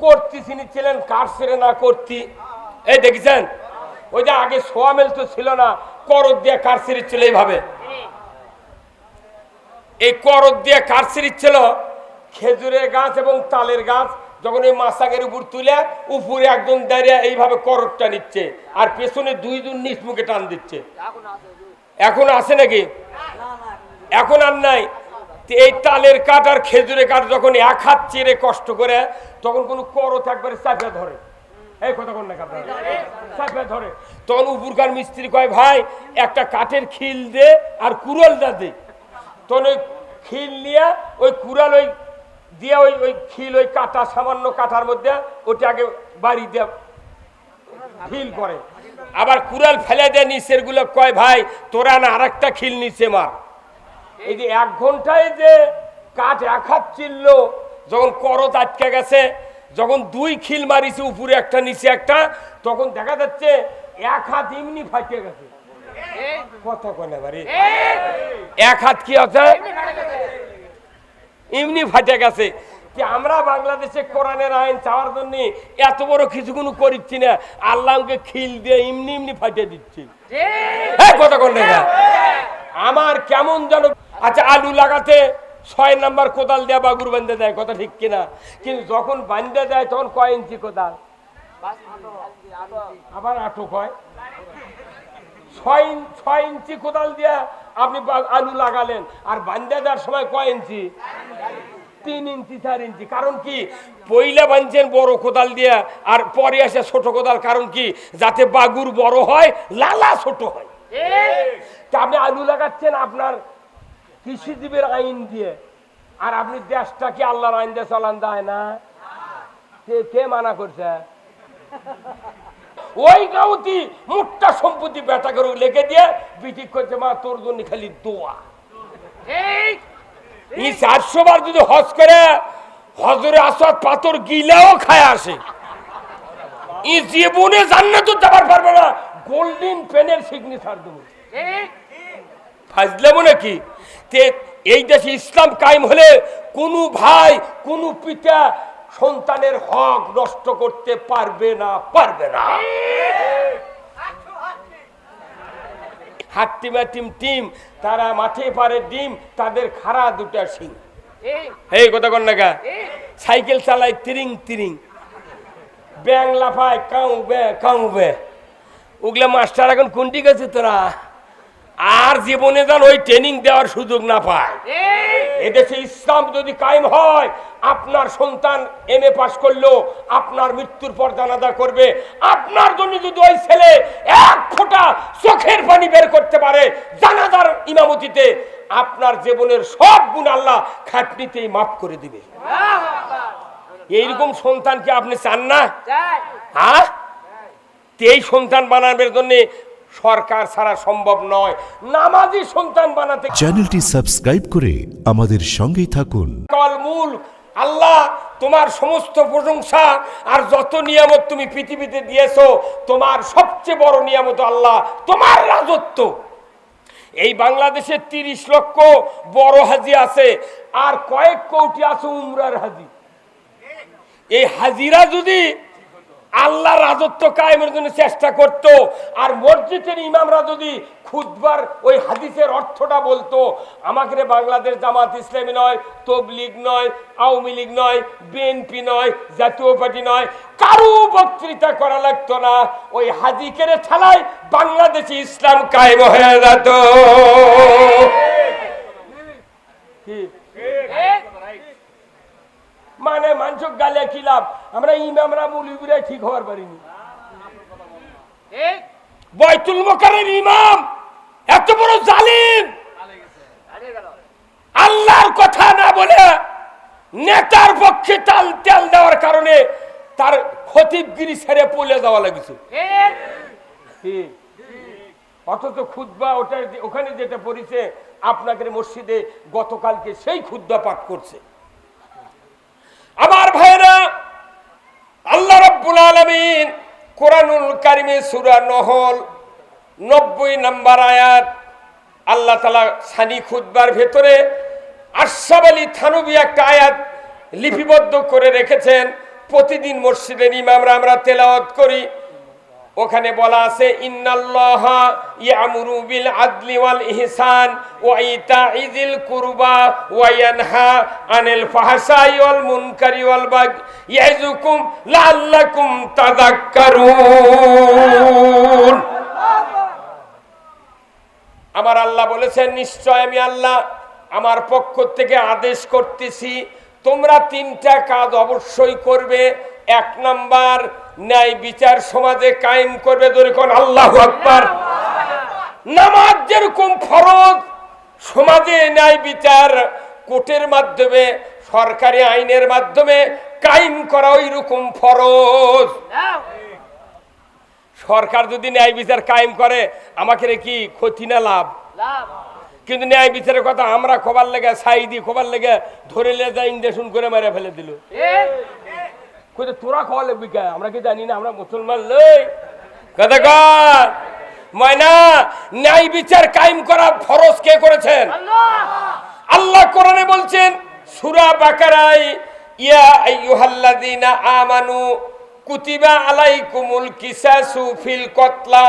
কর্তি তিনি ছিলেন কার ছেড়ে না কর্তি? এই দেখেছেন? ওই যে আগে সোয়ামেল তো ছিল না করদ দিয়ে কার ছিল এইভাবে? এই করদ দিয়ে কার ছিল? খেজুরের গাছ এবং তালের গাছ যখন ওই মাসাগের উপর তুলে উপরে একজন দাঁড়িয়ে এইভাবে করদটা নিচ্ছে আর পেছনে দুইজন নিচ মুখে টান দিচ্ছে। এখন আছে নাকি? এখন আর নাই? এই তালের কাঠ আর খেজুরের কাঠ যখন এক হাত চেড়ে কষ্ট করে, তখন কোনো করত একবারে চাপে ধরে। না ধরে। তখন মিস্ত্রি কয়, ভাই, একটা কাঠের খিল দে আর কুড়ালটা দে। তখন ওই নিয়ে ওই কুড়াল ওই দিয়ে ওই ওই খিল ওই কাটা, সামান্য মধ্যে ওটা আগে করে। আবার কুড়াল ফেলে দেয় নিচেরগুলো কয়, ভাই, তোরা না আর একটা খিল নিচে মার। এই যে এক ঘন্টায় যে কাঠ এক হাত চিনল যখন করত আটকে গেছে যখন দুই খিল মারিছে উপরে একটা নিচে একটা তখন দেখা যাচ্ছে এক হাত এমনি ফাটিয়ে গেছে। কথা কনে বাড়ি। এক হাত কি আছে? এমনি ফাটে গেছে। যে আমরা বাংলাদেশে কোরআনের আইন চাওয়ার জন্য এত বড় কিছু কোনো করিচ্ছি না আল্লাহকে খিল দিয়ে এমনি এমনি ফাটিয়ে দিচ্ছি। হ্যাঁ কথা না আমার কেমন যেন আচ্ছা আলু লাগাতে ছয় নাম্বার কোদাল দেয়া বাগুর বান্ধে দেয় কথা ঠিক কিনা? কিন্তু যখন বান্ধে দেয় তখন কয় ইঞ্চি কোদাল? আবার আটক হয় ছয় ছয় ইঞ্চি কোদাল দিয়া আপনি আলু লাগালেন আর বান্ধে দেওয়ার সময় কয় ইঞ্চি? তিন ইঞ্চি চার ইঞ্চি। কারণ কি? পইলা বানছেন বড় কোদাল দিয়া আর পরে আসে ছোট কোদাল। কারণ কি? যাতে বাগুর বড় হয় লালা ছোট হয়। তা আপনি আলু লাগাচ্ছেন আপনার কৃষিজীবীর আইন দিয়ে। আর আপনি দেশটা কি আল্লাহর আইন দিয়ে চালান দেয় না? কে কে মানা করছে? ওই গাউতি মুট্টা সম্পত্তি বেটা করে লেগে দিয়ে বিটি করছে মা তোর জন্য খালি দোয়া। এই চারশো বার যদি হজ করে হজরে আসাদ পাথর গিলাও খায় আসে। ই জীবনে জান্নাত যাবার পারবে না গোল্ডেন পেনের সিগনেচার দেবো। ফাজলে মনে কি তে এই দেশে ইসলাম কায়েম হলে কোনো ভাই, কোনো পিতা সন্তানের হক নষ্ট করতে পারবে না পারবে না। হাট্টিমা টিম টিম, তারা মাঠে পারে ডিম, তাদের খাড়া দুটা সিং এই কথা কন না সাইকেল চালায় তিরিং তিরিং। ব্যাং লাফায় কাউ বে কাউ বে ওগুলা মাস্টার এখন কোনটি গেছে তোরা? আর জীবনে যেন ওই ট্রেনিং দেওয়ার সুযোগ না পায়। এদেশে ইসলাম যদি কায়েম হয় আপনার সন্তান এম এ পাশ করল আপনার মৃত্যুর পর জানাজা করবে আপনার জন্য যদি ওই ছেলে এক ফোঁটা চোখের পানি বের করতে পারে জানাজার ইমামতিতে আপনার জীবনের সব গুণ আল্লাহ খাটনিতেই মাফ করে দিবে। এইরকম সন্তানকে আপনি চান না? হ্যাঁ? তো এই সন্তান বানানোর জন্য সরকার ছাড়া সম্ভব নয়। নামাজি সন্তান বানাতে চ্যানেলটি সাবস্ক্রাইব করে আমাদের সঙ্গেই থাকুন। মূল। আল্লাহ তোমার সমস্ত প্রশংসা আর যত নিয়ামত তুমি পৃথিবীতে দিয়েছ তোমার সবচেয়ে বড় নিয়ামত আল্লাহ তোমার রাজত্ব। এই বাংলাদেশে তিরিশ লক্ষ বড় হাজি আছে আর কয়েক কোটি আছে উমরার হাজি। এই হাজিরা যদি আল্লাহ রাজত্ব কায়েমের জন্য চেষ্টা করত। আর মসজিদের ইমামরা যদি খুদবার ওই হাদিসের অর্থটা বলতো, আমাকে রে বাংলাদেশ জামাত ইসলামী নয়, তবলিগ নয়, আওয়ামী লীগ নয় বিএনপি নয়, জাতীয় পার্টি নয়, কারও বক্তৃতা করা লাগতো না। ওই হাজিকেরে ঠেলায় বাংলাদেশে ইসলাম কায়েম হয়ে যেত। কি? মানে মানুষ গালে কি লাভ? আমরা ইমামরা মুলিগুলা ঠিক হওয়ার পারিনি। বয়তুল মোকারের ইমাম এত বড় জালিম। আল্লাহর কথা না বলে নেতার পক্ষে তাল তেল দেওয়ার কারণে তার খতিবগিরি ছেড়ে পলে যাওয়া লাগছে। অথচ খুদ্া ওটা ওখানে যেটা পড়িছে আপনাদের মসজিদে গতকালকে সেই খুদ্া পাঠ করছে। আমার ভাইরা, আল্লাহ রব্বুল আলমিন কোরআনুল কারিমে সুরা নহল নব্বই নাম্বার আয়াত আল্লাহ তালা সানি খুদ্বার ভেতরে আশাব আলী থানবী একটা আয়াত লিপিবদ্ধ করে রেখেছেন। প্রতিদিন মসজিদের ইমামরা আমরা তেলাওয়াত করি। ওখানে বলা আছে, ইন্নাল্লাহা ইয়ামুরু বিল আদলি ওয়াল ইহসান ওয়া ইতাইযিল কুরবা ওয়া ইয়ানহা আনিল ফাহশাই ওয়াল মুনকারি ওয়াল বাগি ইয়াইযুকুম লাআল্লাকুম তাযাক্কারুন। আমার আল্লাহ বলেছেন, নিশ্চয় আমি আল্লাহ আমার পক্ষ থেকে আদেশ করতেছি, তোমরা তিনটা কাজ অবশ্যই করবে। এক নাম্বার ন্যায় বিচার সমাজে কায়েম করবে দরিকন আল্লাহ আকবার। নামাজ যেরকম ফরজ, সমাজে ন্যায় বিচার কোর্টের মাধ্যমে, সরকারি আইনের মাধ্যমে কায়েম করা ওই রকম ফরজ। সরকার যদি ন্যায় বিচার কায়েম করে, আমাকে কি ক্ষতি না লাভ? কিন্তু ন্যায় বিচারের কথা আমরা খবর লেগে সাই সাইদি খবর লেগে ধরে লে যা ইঞ্জেকশন করে মেরে ফেলে দিল। কই তোরা খাওয়া লাগবি কে? আমরা কি জানি না আমরা মুসলমান লই। কথা কর ময়না ন্যায় বিচার কায়েম করা ফরজ কে করেছেন? আল্লাহ! কোরআনে বলছেন সূরা বাকারাই ইয়া আইয়ুহাল্লাযীনা আমানু কুতিবা আলাইকুমুল কিসাসু ফিল কতলা।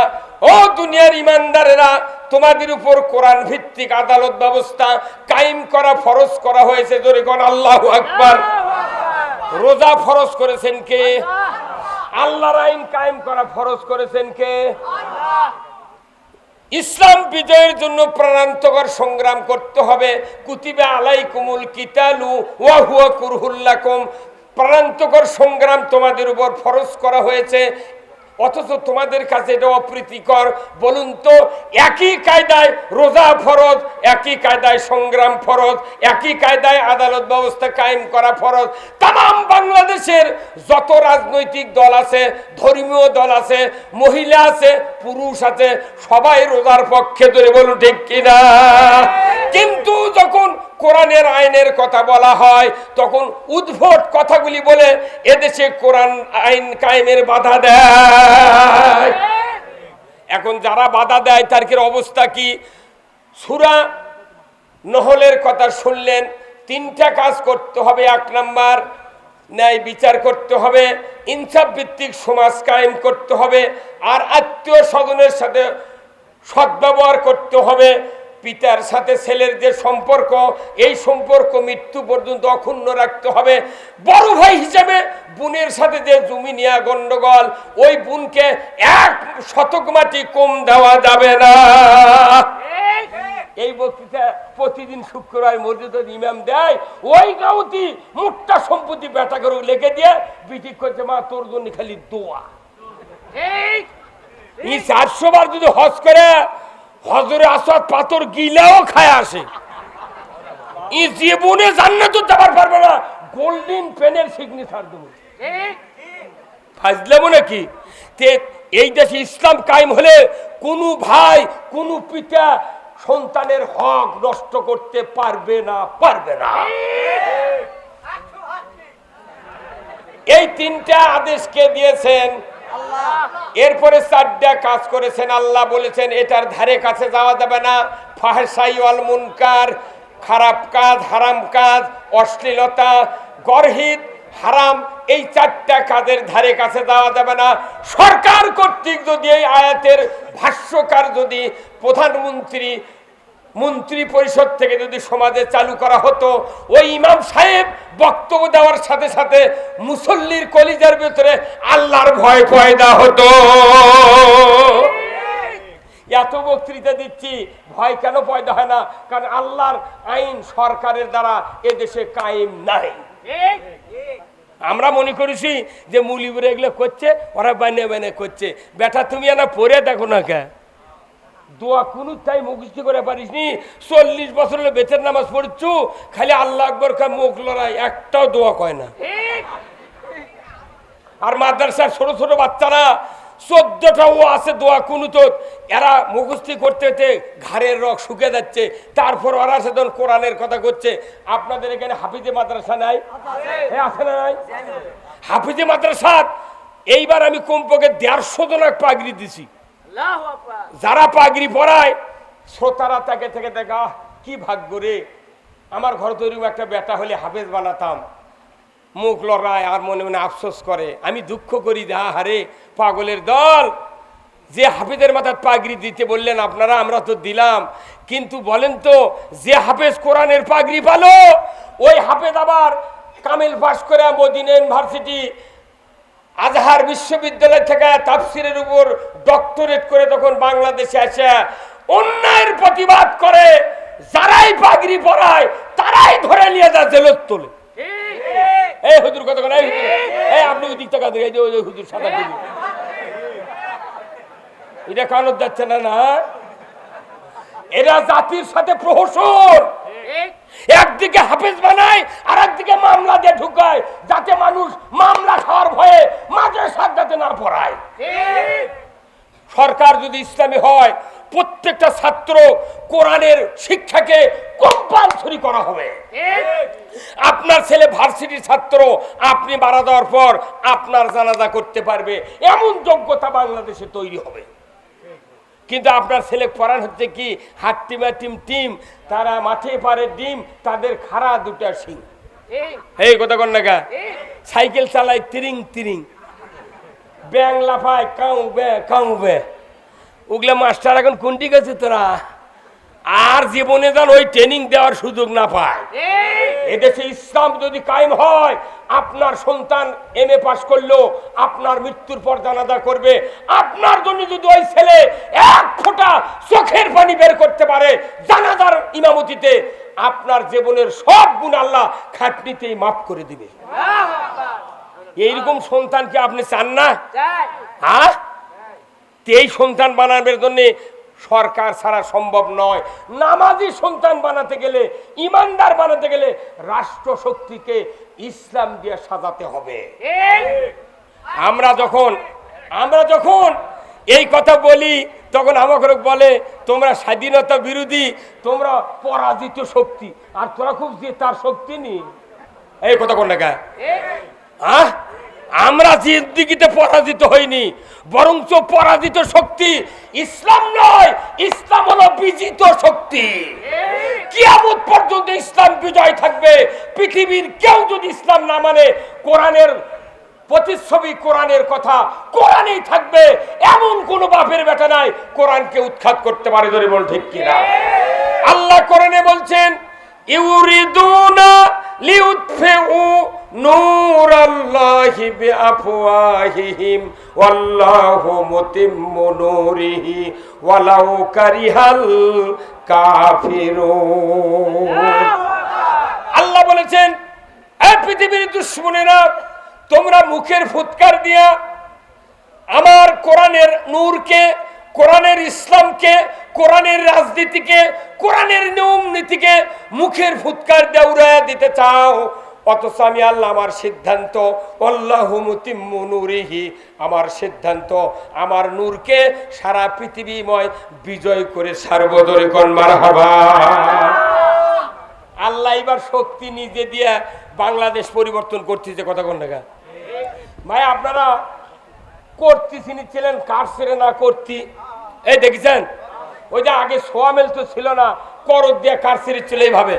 ও দুনিয়ার ইমানদারেরা তোমাদের উপর কোরআন ভিত্তিক আদালত ব্যবস্থা কায়েম করা ফরজ করা হয়েছে। জোরে কোন আল্লাহু আকবার। রোজা ফরজ করেছেন কে? আল্লাহর আইন কায়েম করা ফরজ করেছেন কে? ইসলাম বিজয়ের জন্য প্রাণান্তকর সংগ্রাম করতে হবে। কুতিবা আলাই কুমুল কিতালু ওয়াহুয়া কুরহুল্লাকুম। প্রাণান্তকর সংগ্রাম তোমাদের উপর ফরজ করা হয়েছে। অথচ তোমাদের কাছে এটা অপ্রীতিকর। বলুন তো, একই কায়দায় রোজা ফরজ, একই কায়দায় সংগ্রাম ফরজ, একই কায়দায় আদালত ব্যবস্থা কায়েম করা ফরজ। তাম বাংলাদেশের যত রাজনৈতিক দল আছে, ধর্মীয় দল আছে, মহিলা আছে, পুরুষ আছে, সবাই রোজার পক্ষে ধরে বলুন ঠিক কিনা? কিন্তু যখন কোরআনের আইনের কথা বলা হয়, তখন উদ্ভট কথাগুলি বলে, এদেশে কোরআন আইন কায়েমের বাধা দেয়। এখন যারা বাধা দেয়, তার অবস্থা কি? সুরা নহলের কথা শুনলেন, তিনটা কাজ করতে হবে, এক নাম্বার, ন্যায় বিচার করতে হবে, ইনসাফ ভিত্তিক সমাজ কায়েম করতে হবে, আর আত্মীয় স্বজনের সাথে সদ্ব্যবহার করতে হবে পিতার সাথে ছেলের যে সম্পর্ক এই সম্পর্ক মৃত্যু পর্যন্ত অক্ষুণ্ণ রাখতে হবে। বড় ভাই হিসেবে বোনের সাথে যে জমি নেওয়া গন্ডগোল ওই বোনকে এক শতক মাটি কম দেওয়া যাবে না। এই বক্তৃতা প্রতিদিন শুক্রবার মসজিদের ইমাম দেয় ওই গাউতি মুট্টা সম্পত্তি বেটা করে লেগে দিয়ে বিটি করছে মা তোর জন্য খালি দোয়া। এই চারশো বার যদি হজ করে হজরে আসাদ পাথর গিলাও খায় আসে। ই জীবনে জান্নাত যাবার পারবে না গোল্ডেন পেনের সিগনেচার দেবো। ফাজলামো নাকি? তে এই দেশে ইসলাম কায়েম হলে কোনো ভাই কোনো পিতা সন্তানের হক নষ্ট করতে পারবে না পারবে না। এই তিনটা আদেশ কে দিয়েছেন? এরপরে চারটা কাজ করেছেন, আল্লাহ বলেছেন, এটার ধারে কাছে যাওয়া যাবে না। ফাহসাই ওয়াল মুনকার, খারাপ কাজ, হারাম কাজ, অশ্লীলতা, গর্হিত, হারাম, এই চারটা কাজের ধারে কাছে যাওয়া যাবে না। সরকার কর্তৃক যদি এই আয়াতের ভাষ্যকার যদি প্রধানমন্ত্রী মন্ত্রী পরিষদ থেকে যদি সমাজে চালু করা হতো, ওই ইমাম সাহেব বক্তব্য দেওয়ার সাথে সাথে মুসল্লির কলিজার ভিতরে আল্লাহর ভয় পয়দা হতো। এত বক্তৃতা দিচ্ছি, ভয় কেন পয়দা হয় না? কারণ আল্লাহর আইন সরকারের দ্বারা এদেশে কায়েম নাই। আমরা মনে করেছি যে মুলিবুরে এগুলো করছে, ওরা বানিয়ে বানিয়ে করছে। বেটা, তুমি না পড়ে দেখো না কে? দোয়া কোনো তাই মুখস্থি করে পারিস নি চল্লিশ বছর হলে বেতের নামাজ পড়ছু খালি আল্লাহ আকবর কা মুখ লড়াই একটাও দোয়া কয় না। আর মাদ্রাসার ছোট ছোট বাচ্চারা চোদ্দটা ও আছে দোয়া কোনো তো এরা মুখস্থি করতে করতে ঘাড়ের রক শুকে যাচ্ছে। তারপর ওরা সে তখন কোরআনের কথা করছে। আপনাদের এখানে হাফিজে মাদ্রাসা নাই? আছে না নাই? হাফিজে মাদ্রাসা এইবার আমি কমপক্ষে দেড়শো জনক পাগড়ি দিছি। যারা পাগড়ি পরায়, শ্রোতারা তাকে থেকে দেখা কি ভাগ্য রে। আমার ঘর তৈরি একটা বেটা হলে হাফেজ বানাতাম। মুখ লড়ায় আর মনে মনে আফসোস করে। আমি দুঃখ করি দা হারে পাগলের দল। যে হাফেজের মাথার পাগড়ি দিতে বললেন, আপনারা, আমরা তো দিলাম। কিন্তু বলেন তো, যে হাফেজ কোরআনের পাগড়ি পালো, ওই হাফেজ আবার কামিল পাস করে মদিনা ইউনিভার্সিটি আজহার বিশ্ববিদ্যালয় থেকে তাফসিরের উপর ডক্টরেট করে তখন বাংলাদেশে আসে অন্যায়ের প্রতিবাদ করে, যারাই পাগড়ি পড়ায় তারাই ধরে নিয়ে যা জেলত তোলে। এই হুজুর কত এই এই, আপনি ওই দিক ওই যে হুজুর সাদা এটা কানত যাচ্ছে না না? এরা জাতির সাথে প্রহসন একদিকে হাফেজ বানায় আর একদিকে মামলা দিয়ে ঢুকায় যাতে মানুষ মামলা খাওয়ার ভয়ে মাঝে সাজাতে না পড়ায়। সরকার যদি ইসলামী হয় প্রত্যেকটা ছাত্র কোরআনের শিক্ষাকে কম্পালসরি করা হবে। আপনার ছেলে ভার্সিটির ছাত্র আপনি মারা দেওয়ার পর আপনার জানাজা করতে পারবে। এমন যোগ্যতা বাংলাদেশে তৈরি হবে। কিন্তু আপনার ছেলে পড়ান হচ্ছে কি? হাট্টিমা টিম টিম তারা মাঠে পারে ডিম তাদের খাড়া দুটা সিং এই। কথা কন নাকা সাইকেল চালায় তিরিং তিরিং। ব্যাং লাফায় কাউ বে কাউ বে ওগুলা মাস্টার এখন কোনটি গেছে তোরা? আর জীবনে যেন ওই ট্রেনিং দেওয়ার সুযোগ না পায়। এদেশে ইসলাম যদি কায়েম হয় আপনার সন্তান এম এ পাশ করল আপনার মৃত্যুর পর জানাজা করবে আপনার জন্য যদি ওই ছেলে এক ফোঁটা চোখের পানি বের করতে পারে জানাজার ইমামতিতে আপনার জীবনের সব গুণ আল্লাহ খাটনিতেই মাফ করে দিবে। এইরকম সন্তানকে আপনি চান না? হ্যাঁ? এই সন্তান বানানোর জন্য সরকার ছাড়া সম্ভব নয়। নামাজি সন্তান বানাতে গেলে ইমানদার বানাতে গেলে রাষ্ট্র শক্তিকে ইসলাম দিয়ে সাজাতে হবে। আমরা যখন আমরা যখন এই কথা বলি তখন আমাকে বলে তোমরা স্বাধীনতা বিরোধী তোমরা পরাজিত শক্তি আর তোরা খুব যে তার শক্তি নি এই কথা কোন না আহ? আমরা জিন্দিগিতে পরাজিত হইনি, বরঞ্চ পরাজিত শক্তি ইসলাম নয়, ইসলাম হলো বিজিত শক্তি। কিয়ামত পর্যন্ত ইসলাম বিজয় থাকবে, পৃথিবীর কেউ যদি ইসলাম না মানে কোরআনের প্রতিচ্ছবি, কোরআনের কথা কোরআনেই থাকবে, এমন কোন বাপের বেটা নাই, কোরআনকে উৎখাত করতে পারে ধরে বল ঠিক কিনা। আল্লাহ কোরআনে বলছেন, ইউরিদুনা ওয়াল্লাহু মুতিম্মু নূরিহি, ওয়ালাউ কারিহাল কাফিরুন। আল্লাহ বলেছেন পৃথিবীর দুশ্মনেরা, তোমরা মুখের ফুৎকার দিয়া আমার কোরআনের নূরকে, কোরআনের ইসলামকে, কোরআনের রাজনীতিকে, কোরআনের নিয়ম নীতিকে মুখের ফুৎকার দিয়ে উড়াইয়া দিতে চাও। অথচ আমি আল্লাহ আমার সিদ্ধান্ত নূরিহি। আমার সিদ্ধান্ত, আমার নূরকে সারা পৃথিবীময় বিজয় করে সার্বদরে কন্মার হাবা আল্লাহ এবার শক্তি নিজে দিয়ে বাংলাদেশ পরিবর্তন করতেছে, কথা কোন? টাকা ভাই, আপনারা করতে ছিলেন, কার ছেড়ে না করতি? এই দেখেছেন? ওই যে আগে সোয়ামেল তো ছিল না, করদ দিয়ে কার ছিল এইভাবে?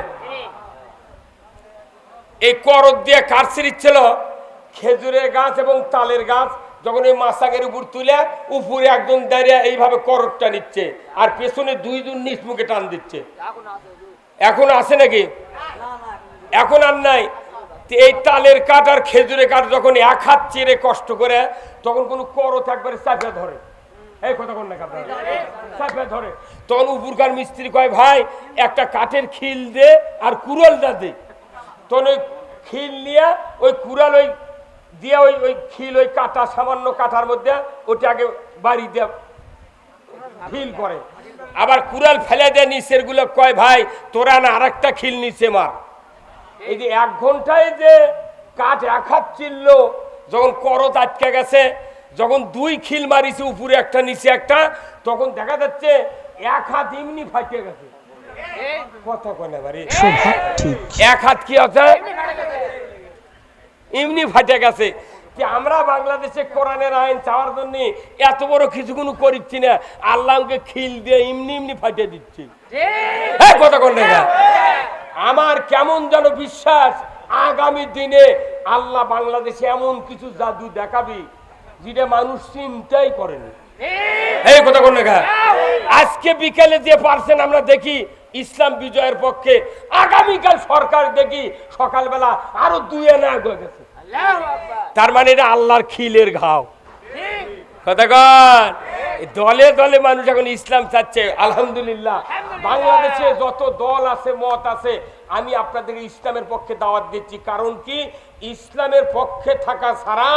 এই করদ দিয়ে কার ছিল? খেজুরের গাছ এবং তালের গাছ যখন ওই মাসাকের উপর তুলে উপরে একজন দাঁড়িয়ে এইভাবে করদটা নিচ্ছে আর পেছনে দুই দুন নিচ মুখে টান দিচ্ছে। এখন আছে নাকি? এখন আর নাই। এই তালের কাঠ আর খেজুরের কাঠ যখন এক হাত চেড়ে কষ্ট করে তখন কোনো করত একবারে চাপে ধরে। ধরে। তখন উপরকার মিস্ত্রি কয়, ভাই, একটা কাঠের খিল দে আর কুড়ালটা দে। তখন ওই খিল নিয়ে ওই কুড়াল ওই দিয়ে ওই ওই খিল, ওই কাটা, সামান্য কাঠার মধ্যে ওটা আগে বাড়ি দিয়ে খিল করে। আবার কুড়াল ফেলে দেয় নিচেরগুলো, কয়, ভাই, তোরা না আর একটা খিল নিচে মার। এই যে এক ঘন্টায় যে কাঠ এক হাত চিনল যখন করত আটকে গেছে, যখন দুই খিল মারিছে উপরে একটা, নিচে একটা, তখন দেখা যাচ্ছে এক হাত এমনি ফাটিয়ে গেছে। কথা কয় না বাড়ি এক হাত কি আছে? এমনি ফাটে গেছে। যে আমরা বাংলাদেশে কোরআনের আইন চাওয়ার জন্য এত বড় কিছু কোনো করিচ্ছি না আল্লাহকে খিল দিয়ে এমনি এমনি ফাটে দিচ্ছি। হ্যাঁ কথা কোন আমার কেমন যেন বিশ্বাস আগামী দিনে আল্লাহ বাংলাদেশে এমন কিছু জাদু দেখাবি যেটা মানুষ চিন্তাই করেনি। এই কথা কোন আজকে বিকেলে যে পারছেন আমরা দেখি ইসলাম বিজয়ের পক্ষে আগামীকাল সরকার দেখি সকালবেলা আরও দুই না গেছে। তার মানে এটা আল্লাহর খিলের ঘাও। কতক্ষণ দলে দলে মানুষ এখন ইসলাম চাচ্ছে আলহামদুলিল্লাহ। বাংলাদেশে যত দল আছে মত আছে আমি আপনাদের ইসলামের পক্ষে দাওয়াত দিচ্ছি। কারণ কি? ইসলামের পক্ষে থাকা ছাড়া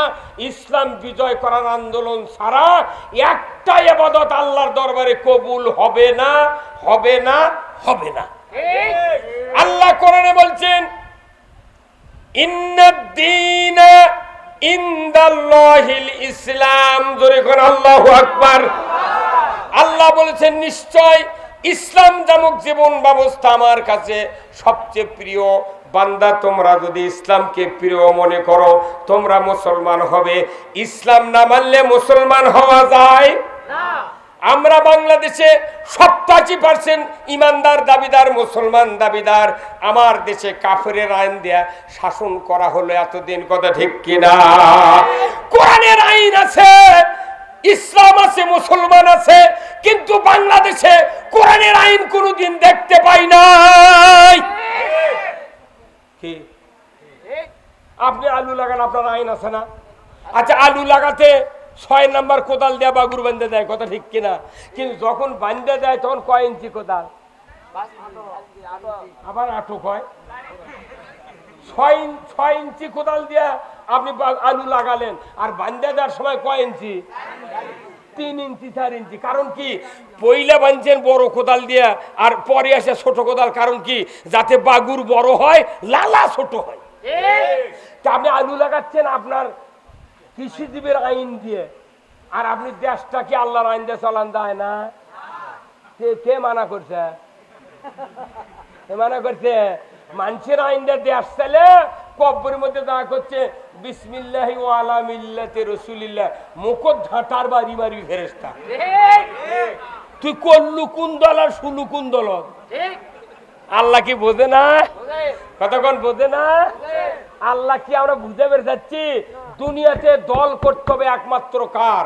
ইসলাম বিজয় করার আন্দোলন ছাড়া একটা এবাদত আল্লাহর দরবারে কবুল হবে না হবে না হবে না। আল্লাহ কোরআনে বলছেন ইন্নাদ্দীন ইনদাল্লাহিল ইসলাম। জোরে কোন আল্লাহু আকবার। আল্লাহ বলেছেন, নিশ্চয় ইসলাম জামুক জীবন ব্যবস্থা আমার কাছে সবচেয়ে প্রিয়। বান্দা, তোমরা যদি ইসলামকে প্রিয় মনে করো, তোমরা মুসলমান হবে। ইসলাম না মানলে মুসলমান হওয়া যায়। আমরা বাংলাদেশে সপ্তাশি পার্সেন্ট ইমানদার দাবিদার, মুসলমান দাবিদার। আমার দেশে কাফেরের আইন দেয়া শাসন করা হলো এতদিন, কথা ঠিক কিনা? কোরআনের আইন আছে, ইসলাম আছে, মুসলমান আছে, কিন্তু বাংলাদেশে কোরআনের আইন কোনোদিন দেখতে পাই নাই। কি? আপনি আলু লাগান, আপনার আইন আছে না? আচ্ছা আলু লাগাতে ছয় নাম্বার কোদাল দেয়া বাগুর বান্ধে দেয় কথা ঠিক কিনা? কিন্তু যখন বান্ধে দেয় তখন কয় ইঞ্চি কোদাল? আবার আটক হয়। ছয় ছয় ইঞ্চি কোদাল দিয়া আপনি আলু লাগালেন আর বান্ধে দেওয়ার সময় কয় ইঞ্চি? তিন ইঞ্চি চার ইঞ্চি। কারণ কি? পইলা বানছেন বড় কোদাল দিয়া আর পরে আসে ছোট কোদাল। কারণ কি? যাতে বাগুর বড় হয় লালা ছোট হয়। তা আপনি আলু লাগাচ্ছেন আপনার কৃষিজীবীর আইন দিয়ে। আর আপনি দেশটা কি আল্লাহর আইন দিয়ে চলান দেয় না? কে কে মানা করছে? কে মানা করছে? মানুষের আইন দিয়ে দেশ চালে কব্বরের মধ্যে দেখা করছে বিসমিল্লাহি ওয়ালা মিল্লাতে রসুলিল্লাহ মুখত ঝাঁটার বাড়ি বাড়ি ফেরেস্তা তুই করলু কোন দল আর শুলু কোন দল? আল্লাহ কি বোঝে না? কতক্ষণ বোঝে না? আল্লাহ কি আমরা বুঝে বের যাচ্ছি? দুনিয়াতে দল করতে হবে একমাত্র কার?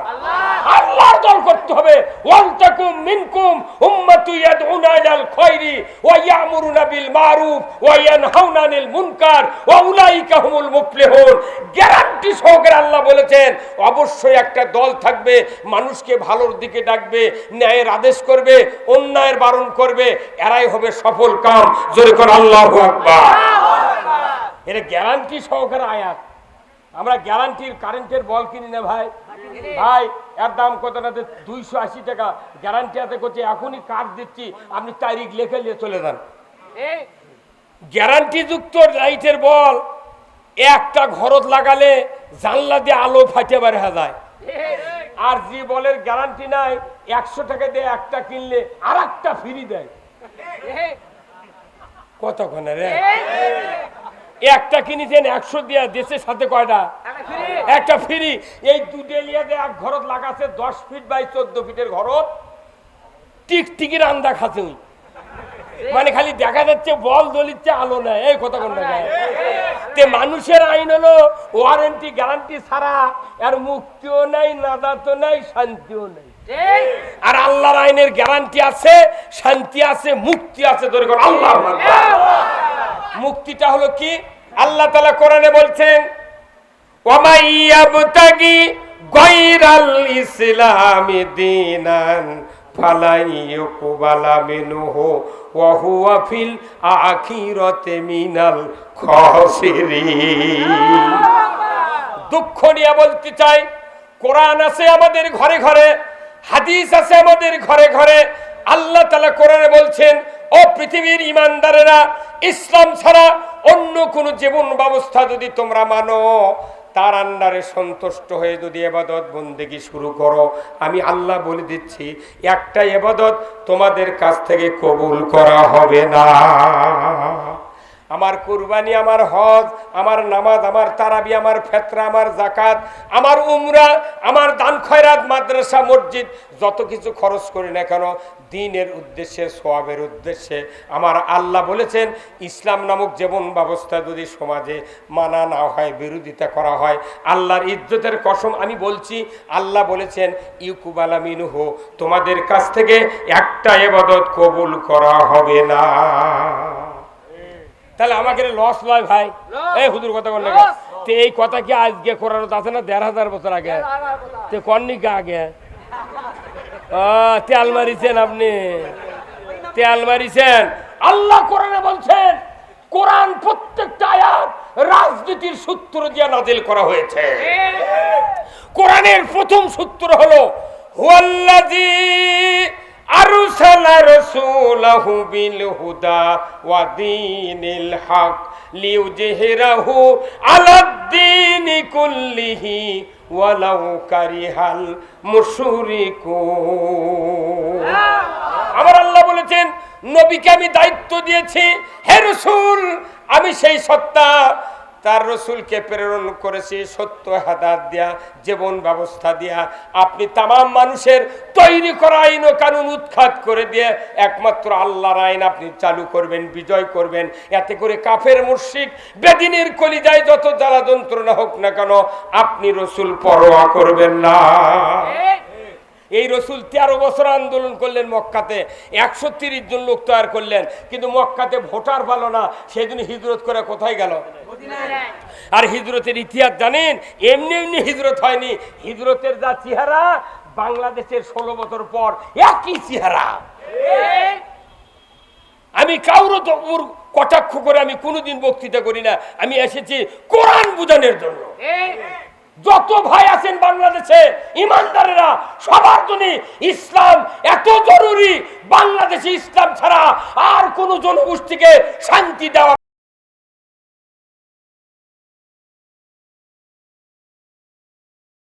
আল্লাহর দল করতে হবে। ওয়ালতাকুম মিনকুম উম্মাতু ইয়াদউনা ইলাল খায়রি ওয়া ইয়ামুরুনা বিল মারুফ ওয়া ইয়ানহাউনা আনিল মুনকার ওয়া উলাইকা হুমুল মুফলিহুন। গ্যারান্টি সহকারে আল্লাহ বলেছেন, অবশ্যই একটা দল থাকবে, মানুষকে ভালোর দিকে ডাকবে, ন্যায়ের আদেশ করবে, অন্যায়ের বারণ করবে, এরাই হবে সফল কাম। জোরে করে আল্লাহু আকবার। এটা গ্যারান্টি সহকারে আয়াত। আমরা গ্যারান্টির কারেন্টের বল কিনি না ভাই। ভাই এর দাম কত না? দুইশো আশি টাকা। গ্যারান্টি হাতে করছে এখনই কার্ড দিচ্ছি। আপনি তারিখ লেখে নিয়ে চলে যান। গ্যারান্টি যুক্ত লাইটের বল একটা ঘরত লাগালে জানলা দিয়ে আলো ফাটে বার হয়ে যায়। আর যে বলের গ্যারান্টি নাই একশো টাকা দিয়ে একটা কিনলে আর একটা ফ্রি দেয় কতক্ষণে রে? একটা কিনেছেন একশো দিয়া দেশের সাথে কয়টা? একটা ফ্রি। এই দুটে লিয়াতে এক ঘরত লাগাছে দশ ফিট বাই চোদ্দ ফিটের ঘরত। টিকটিকির আন্দা খাচ্ছে মানে খালি দেখা যাচ্ছে বল দলিচ্ছে আলো নেয়। এই কথা কোন? তে মানুষের আইন হলো ওয়ারেন্টি গ্যারান্টি ছাড়া আর মুক্তিও নাই নাদাতো নাই শান্তিও নাই। আর আল্লাহর আইনের গ্যারান্টি আছে শান্তি আছে মুক্তি আছে ধরে কোন আল্লাহ মুক্তিটা হলো কি? আল্লাহ তালা কোরআনে বলছেন খাসিরিন. দুঃখ নিয়ে বলতে চাই, কোরআন আছে আমাদের ঘরে ঘরে, হাদিস আছে আমাদের ঘরে ঘরে, আল্লাহ তালা কোরআনে বলছেন ও পৃথিবীর ইমানদারেরা, ইসলাম ছাড়া অন্য কোনো জীবন ব্যবস্থা যদি তোমরা মানো, তার আন্ডারে সন্তুষ্ট হয়ে যদি এবাদত বন্দেগি শুরু করো, আমি আল্লাহ বলে দিচ্ছি, একটা এবাদত তোমাদের কাছ থেকে কবুল করা হবে না। আমার কুরবানি, আমার হজ, আমার নামাজ, আমার তারাবি, আমার ফেতরা, আমার জাকাত আমার উমরা, আমার দান খয়রাত, মাদ্রাসা, মসজিদ, যত কিছু খরচ করি না কেন, দিনের উদ্দেশ্যে, সোয়াবের উদ্দেশ্যে, আমার আল্লাহ বলেছেন, ইসলাম নামক জীবন ব্যবস্থা যদি সমাজে মানা না হয়, বিরোধিতা করা হয়, আল্লাহর ইজ্জতের কসম আমি বলছি, আল্লাহ বলেছেন ইউকুবালা মিনুহ তোমাদের কাছ থেকে একটা এবাদত কবুল করা হবে না। তাহলে আমাকে লস লয় ভাই। এই হুদুর কথা বললে তো এই কথা কি আজকে করানো আছে না দেড় হাজার বছর আগে? তে কর্নিকা আগে? ও, তেল মারিছেন আপনি। তেল মারিছেন আল্লাহ কোরআনে বলছেন কোরআন প্রত্যেকটা আয়াত রাজনীতির সূত্র দিয়ে নাজিল করা হয়েছে। কোরআনের প্রথম সূত্র হলো হুয়াল্লাযী রাসূলাহু বিল হুদা ওয়া দীনিল হক লিইউজহিরাহু আলাদ-দীনি কুল্লিহি ওয়ালাউ কারিহাল মুশরিকুন। আমার আল্লাহ বলেছেন, নবীকে আমি দায়িত্ব দিয়েছি, হে রসুল, আমি সেই সত্তা তার রসুলকে প্রেরণ করেছি সত্য হাদাত দিয়া, জীবন ব্যবস্থা দিয়া। আপনি তামাম মানুষের তৈরি করা আইন ও কানুন উৎখাত করে দিয়ে একমাত্র আল্লাহর আইন আপনি চালু করবেন, বিজয় করবেন। এতে করে কাফের মুর্শিক বেদিনের কলিজায় যত জ্বালা যন্ত্রণা হোক না কেন, আপনি রসুল পরোয়া করবেন না। এই রসুল তেরো বছর আন্দোলন করলেন মক্কাতে একশো তিরিশ জন লোক তৈরি করলেন কিন্তু মক্কাতে ভোটার ভালো না সেদিন হিজরত করে কোথায় গেল? আর হিজরতের ইতিহাস জানেন এমনি এমনি হিজরত হয়নি। হিজরতের যা চেহারা বাংলাদেশের ষোলো বছর পর একই চেহারা। আমি কাউরও তো ওর কটাক্ষ করে আমি কোনোদিন বক্তৃতা করি না। আমি এসেছি কোরআন বুঝানোর জন্য। যত ভাই আছেন বাংলাদেশে, ইমানদারেরা, সবার জন্য ইসলাম এত জরুরি, বাংলাদেশে ইসলাম ছাড়া আর কোন জনগোষ্ঠীকে শান্তি দেওয়া